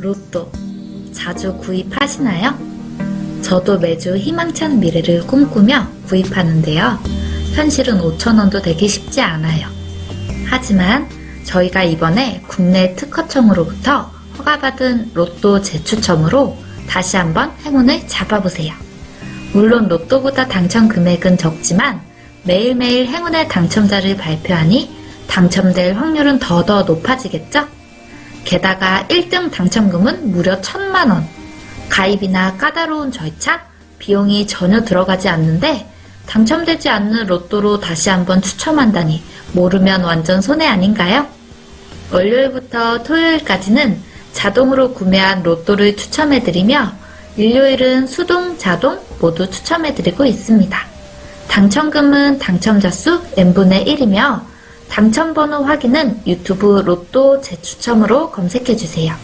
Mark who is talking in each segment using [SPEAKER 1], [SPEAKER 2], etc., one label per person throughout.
[SPEAKER 1] 로또 자주 구입하시나요? 저도 매주 희망찬 미래를 꿈꾸며 구입하는데요. 현실은 5천원도 되기 쉽지 않아요. 하지만 저희가 이번에 국내 특허청으로부터 허가받은 로또 재추첨으로 다시 한번 행운을 잡아보세요. 물론 로또보다 당첨 금액은 적지만 매일매일 행운의 당첨자를 발표하니 당첨될 확률은 더더 높아지겠죠? 게다가 1등 당첨금은 무려 1천만원. 가입이나 까다로운 절차, 비용이 전혀 들어가지 않는데 당첨되지 않는 로또로 다시 한번 추첨한다니 모르면 완전 손해 아닌가요? 월요일부터 토요일까지는 자동으로 구매한 로또를 추첨해드리며 일요일은 수동, 자동 모두 추첨해드리고 있습니다. 당첨금은 당첨자 수 n분의 1이며 당첨번호 확인은 유튜브 로또 재추첨으로 검색해주세요.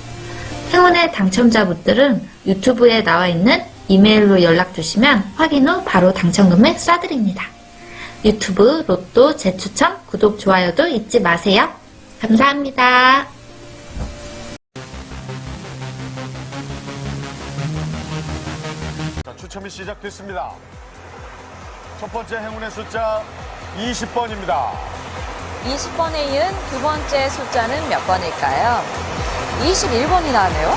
[SPEAKER 1] 행운의 당첨자분들은 유튜브에 나와 있는 이메일로 연락 주시면 확인 후 바로 당첨금을 쏴드립니다. 유튜브 로또 재추첨 구독, 좋아요도 잊지 마세요. 감사합니다.
[SPEAKER 2] 자, 추첨이 시작됐습니다. 첫 번째 행운의 숫자 20번입니다.
[SPEAKER 3] 20번에 이은 두 번째 숫자는 몇 번일까요? 21번이 나왔네요.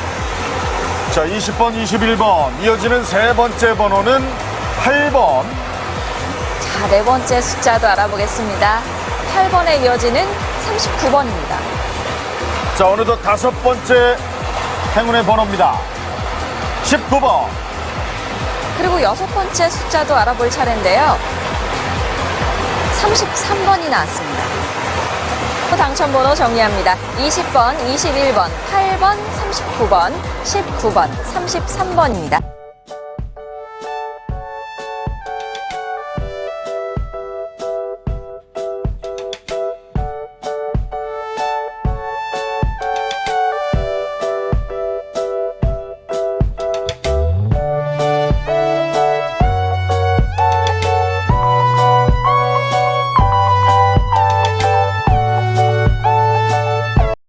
[SPEAKER 2] 자, 20번, 21번. 이어지는 세 번째 번호는 8번.
[SPEAKER 3] 자, 네 번째 숫자도 알아보겠습니다. 8번에 이어지는 39번입니다.
[SPEAKER 2] 자, 어느덧 다섯 번째 행운의 번호입니다. 19번.
[SPEAKER 3] 그리고 여섯 번째 숫자도 알아볼 차례인데요. 33번이 나왔습니다. 또 당첨번호 정리합니다. 20번, 21번, 8번, 39번, 19번, 33번입니다.